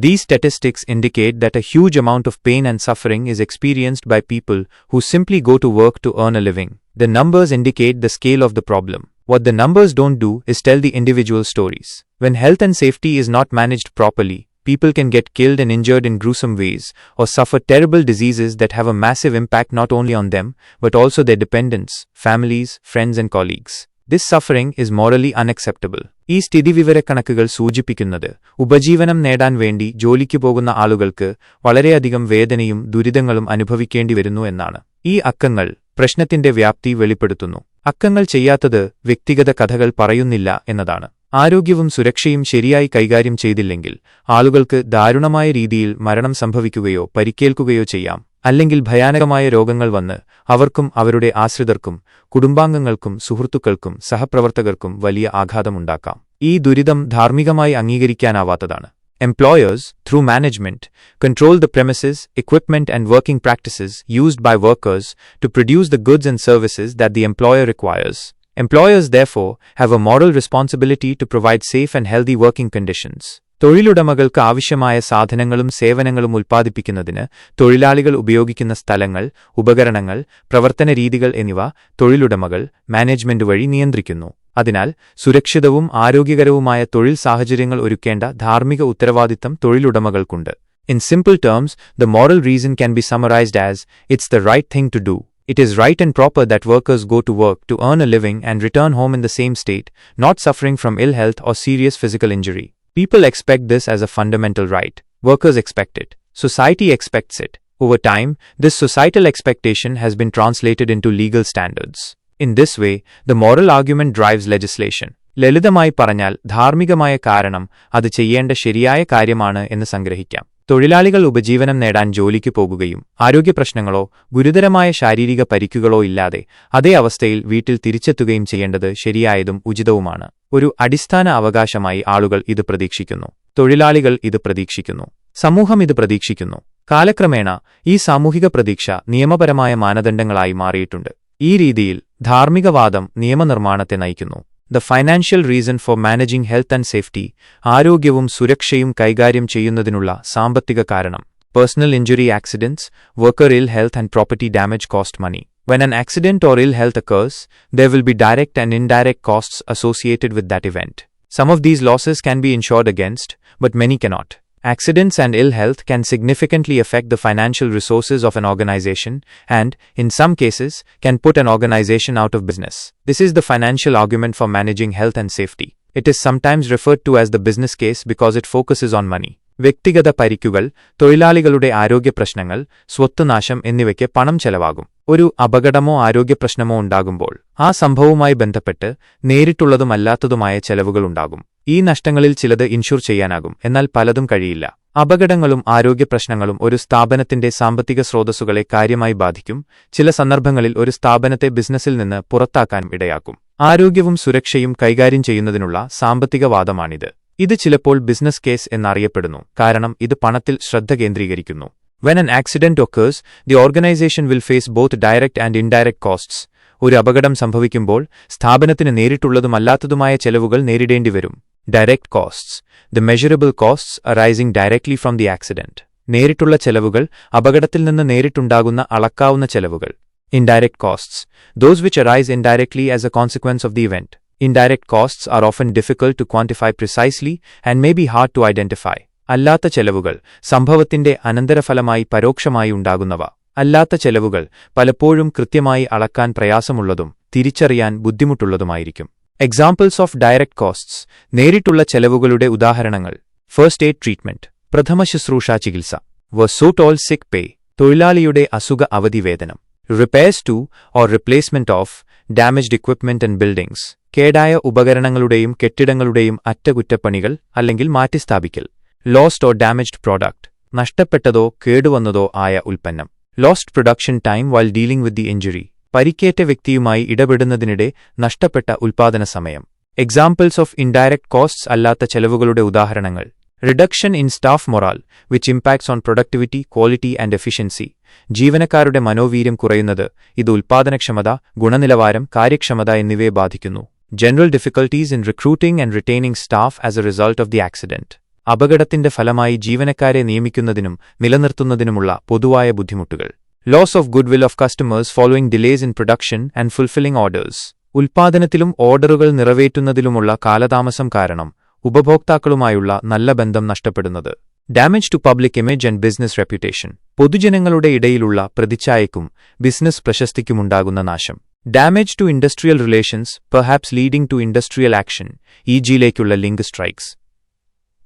These statistics indicate that a huge amount of pain and suffering is experienced by people who simply go to work to earn a living. The numbers indicate the scale of the problem. What the numbers don't do is tell the individual stories. When health and safety is not managed properly, people can get killed and injured in gruesome ways, or suffer terrible diseases that have a massive impact not only on them, but also their dependents, families, friends, and colleagues. This suffering is morally unacceptable. ഈ സ്ഥിതിവിവരക്കണക്കുകൾ സൂചിപ്പിക്കുന്നത് ഉപജീവനം നേടാൻ വേണ്ടി ജോലിക്ക് പോകുന്ന ആളുകൾക്ക് വളരെയധികം വേദനയും ദുരിതങ്ങളും അനുഭവിക്കേണ്ടി വരുന്നു എന്നാണ്. ഈ അക്കങ്ങൾ പ്രശ്നത്തിന്റെ വ്യാപ്തി വെളിപ്പെടുത്തുന്നു. അക്കങ്ങൾ ചെയ്യാത്തത് വ്യക്തിഗത കഥകൾ പറയുന്നില്ല എന്നതാണ്. ആരോഗ്യവും സുരക്ഷയും ശരിയായി കൈകാര്യം ചെയ്തില്ലെങ്കിൽ ആളുകൾക്ക് ദാരുണമായ രീതിയിൽ മരണം സംഭവിക്കുകയോ പരിക്കേൽക്കുകയോ ചെയ്യാം. അല്ലെങ്കിൽ ഭയാനകമായ രോഗങ്ങൾ വന്ന് അവർക്കും അവരുടെ ആശ്രിതർക്കും കുടുംബാംഗങ്ങൾക്കും സുഹൃത്തുക്കൾക്കും സഹപ്രവർത്തകർക്കും വലിയ ആഘാതമുണ്ടാക്കാം ഈ ദുരിതം ധാർമ്മികമായി അംഗീകരിക്കാനാവാത്തതാണ് Employers, through management, control the premises, equipment, and working practices used by workers to produce the goods and services that the employer requires. Employers, therefore, have a moral responsibility to provide safe and healthy working conditions. തൊഴിലുടമകൾക്ക് ആവശ്യമായ സാധനങ്ങളും സേവനങ്ങളും ഉൽപ്പാദിപ്പിക്കുന്നതിന് തൊഴിലാളികൾ ഉപയോഗിക്കുന്ന സ്ഥലങ്ങൾ ഉപകരണങ്ങൾ പ്രവർത്തന രീതികൾ എന്നിവ തൊഴിലുടമകൾ മാനേജ്മെന്റ് വഴി നിയന്ത്രിക്കുന്നു അതിനാൽ സുരക്ഷിതവും ആരോഗ്യകരവുമായ തൊഴിൽ സാഹചര്യങ്ങൾ ഒരുക്കേണ്ട ധാർമ്മിക ഉത്തരവാദിത്തം തൊഴിലുടമകൾക്കുണ്ട് in simple terms the moral reason can be summarised as it's the right thing to do It is right and proper that workers go to work to earn a living and return home in the same state, not suffering from ill health or serious physical injury. People expect this as a fundamental right. Workers expect it. Society expects it. Over time, this societal expectation has been translated into legal standards. In this way, the moral argument drives legislation. ലളിതമായി പറഞ്ഞാൽ ധാർമ്മികമായ കാരണം അത് ചെയ്യേണ്ട ശരിയായ കാര്യമാണ് എന്ന് സംഗ്രഹിക്കാം തൊഴിലാളികൾ ഉപജീവനം നേടാൻ ജോലിക്ക് പോകുകയും ആരോഗ്യപ്രശ്നങ്ങളോ ഗുരുതരമായ ശാരീരിക പരിക്കുകളോ ഇല്ലാതെ അതേ അവസ്ഥയിൽ വീട്ടിൽ തിരിച്ചെത്തുകയും ചെയ്യേണ്ടത് ശരിയായതും ഉചിതവുമാണ് ഒരു അടിസ്ഥാന അവകാശമായി ആളുകൾ ഇത് പ്രതീക്ഷിക്കുന്നു. തൊഴിലാളികൾ ഇത് പ്രതീക്ഷിക്കുന്നു. സമൂഹം ഇത് പ്രതീക്ഷിക്കുന്നു. കാലക്രമേണ ഈ സാമൂഹിക പ്രതീക്ഷ നിയമപരമായ മാനദണ്ഡങ്ങളായി മാറിയിട്ടുണ്ട്. ഈ രീതിയിൽ ധാർമ്മികവാദം നിയമനിർമ്മാണത്തെ നയിക്കുന്നു. The financial reason for managing health and safety ആരോഗ്യവും സുരക്ഷയും കൈകാര്യം ചെയ്യുന്നതിനുള്ള സാമ്പത്തിക കാരണം. Personal injury accidents, worker ill health and property damage cost money. When an accident or ill health occurs, there will be direct and indirect costs associated with that event. Some of these losses can be insured against, but many cannot. Accidents and ill health can significantly affect the financial resources of an organization and, in some cases, can put an organization out of business. This is the financial argument for managing health and safety. It is sometimes referred to as the business case because it focuses on money. വ്യക്തിഗത പരിക്കുകൾ തൊഴിലാളികളുടെ ആരോഗ്യപ്രശ്നങ്ങൾ സ്വത്തുനാശം എന്നിവയ്ക്ക് പണം ചെലവാകും. ഒരു അപകടമോ ആരോഗ്യപ്രശ്നമോ ഉണ്ടാകുമ്പോൾ ആ സംഭവവുമായി ബന്ധപ്പെട്ട് നേരിട്ടുള്ളതുമല്ലാത്തതുമായ ചെലവുകളുണ്ടാകും ഈ നഷ്ടങ്ങളിൽ ചിലത് ഇൻഷുർ ചെയ്യാനാകും എന്നാൽ പലതും കഴിയില്ല. അപകടങ്ങളും ആരോഗ്യപ്രശ്നങ്ങളും ഒരു സ്ഥാപനത്തിന്റെ സാമ്പത്തിക സ്രോതസ്സുകളെ കാര്യമായി ബാധിക്കും. ചില സന്ദർഭങ്ങളിൽ ഒരു സ്ഥാപനത്തെ ബിസിനസ്സിൽ നിന്ന് പുറത്താക്കാനും ഇടയാക്കും. ആരോഗ്യവും സുരക്ഷയും കൈകാര്യം ചെയ്യുന്നതിനുള്ള സാമ്പത്തികവാദമാണിത്. ഇത് ചിലപ്പോൾ ബിസിനസ് കേസ് എന്നറിയപ്പെടുന്നു കാരണം ഇത് പണത്തിൽ ശ്രദ്ധ കേന്ദ്രീകരിക്കുന്നു. When an accident occurs the organisation will face both direct and indirect costs ഒരു അപകടം സംഭവിക്കുമ്പോൾ സ്ഥാപനത്തിന് നേരിട്ടുള്ളതുമല്ലാത്തതുമായ ചെലവുകൾ നേരിടേണ്ടി വരും. Direct costs the measurable costs arising directly from the accident നേരിട്ടുള്ള ചെലവുകൾ അപകടത്തിൽ നിന്ന് നേരിട്ടുണ്ടാകുന്ന അളക്കാവുന്ന ചെലവുകൾ. Indirect costs those which arise indirectly as a consequence of the event Indirect costs are often difficult to quantify precisely and may be hard to identify. അല്ലാത്ത ചെലവുകൾ സംഭവത്തിന്റെ അനന്തരഫലമായി പരോക്ഷമായി ഉണ്ടാകുന്നവ അല്ലാത്ത ചെലവുകൾ പലപ്പോഴും കൃത്യമായി അളക്കാൻ പ്രയാസമുള്ളതും തിരിച്ചറിയാൻ ബുദ്ധിമുട്ടുള്ളതുമായിരിക്കും എക്സാമ്പിൾസ് ഓഫ് ഡയറക്റ്റ് കോസ്റ്റ്സ് നേരിട്ടുള്ള ചെലവുകളുടെ ഉദാഹരണങ്ങൾ ഫസ്റ്റ് എയ്ഡ് ട്രീറ്റ്മെന്റ് പ്രഥമ ശുശ്രൂഷ ചികിത്സ വ സൂട്ട് ഓൾ സിക്ക് പേ തൊഴിലാളിയുടെ അസുഖ അവധി വേതനം repairs to or replacement of damaged equipment and buildings കേടായ ഉപകരണങ്ങളുടെയും കെട്ടിടങ്ങളുടെയും അറ്റകുറ്റപ്പണികൾ അല്ലെങ്കിൽ മാറ്റിസ്ഥാപിക്കൽ ലോസ്റ്റ് ഓർ ഡാമേജ്ഡ് പ്രോഡക്റ്റ് നഷ്ടപ്പെട്ടതോ കേടുവന്നതോ ആയ ഉൽപ്പന്നം lost production time while dealing with the injury പരിക്കേറ്റ വ്യക്തിയുമായി ഇടപെടുന്നതിനിടെ നഷ്ടപ്പെട്ട ഉൽപാദന സമയം. എക്സാമ്പിൾസ് ഓഫ് ഇൻഡയറക്റ്റ് കോസ്റ്റ്സ് അല്ലാത്ത ചെലവുകളുടെ ഉദാഹരണങ്ങൾ. Reduction in staff morale which impacts on productivity quality and efficiency ജീവനക്കാരുടെ മനോവീര്യം കുറയുന്നത് ഇത് ഉൽപ്പാദനക്ഷമത ഗുണനിലവാരം കാര്യക്ഷമത എന്നിവയെ ബാധിക്കുന്നു. General difficulties in recruiting and retaining staff as a result of the accident അപകടത്തിന്റെ ഫലമായി ജീവനക്കാരെ നിയമിക്കുന്നതിനും നിലനിർത്തുന്നതിനുമുള്ള പൊതുവായ ബുദ്ധിമുട്ടുകൾ. Loss of goodwill of customers following delays in production and fulfilling orders ഉൽപ്പാദനത്തിലും ഓർഡറുകൾ നിറവേറ്റുന്നതിലുമുള്ള കാലതാമസം കാരണം ഉപഭോക്താക്കളുമായുള്ള നല്ല ബന്ധം നഷ്ടപ്പെടുന്നത്. Damage to public image and business reputation പൊതുജനങ്ങളുടെ ഇടയിലുള്ള പ്രതിച്ഛായക്കും ബിസിനസ് പ്രശസ്തിക്കുമുണ്ടാകുന്ന നാശം. Damage to industrial relations perhaps leading to industrial action E ജിയിലേക്കുള്ള ലിങ്ക് സ്ട്രൈക്സ്.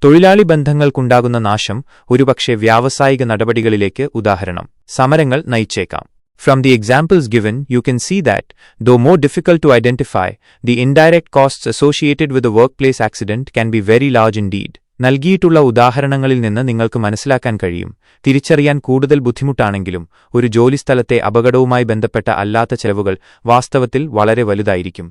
തൊഴിലാളി ബന്ധങ്ങൾക്കുണ്ടാകുന്ന നാശം ഒരുപക്ഷെ വ്യാവസായിക നടപടികളിലേക്ക് ഉദാഹരണം. സമരങ്ങൾ നയിച്ചേക്കാം. From the examples given, you can see that, though more difficult to identify, the indirect costs associated with a workplace accident can be very large indeed. നൽകിയിട്ടുള്ള ഉദാഹരണങ്ങളിൽ നിന്ന് നിങ്ങൾക്ക് മനസ്സിലാക്കാൻ കഴിയും തിരിച്ചറിയാൻ കൂടുതൽ ബുദ്ധിമുട്ടാണെങ്കിലും ഒരു ജോലിസ്ഥലത്തെ അപകടവുമായി ബന്ധപ്പെട്ട അല്ലാത്ത ചെലവുകൾ വാസ്തവത്തിൽ വളരെ വലുതായിരിക്കും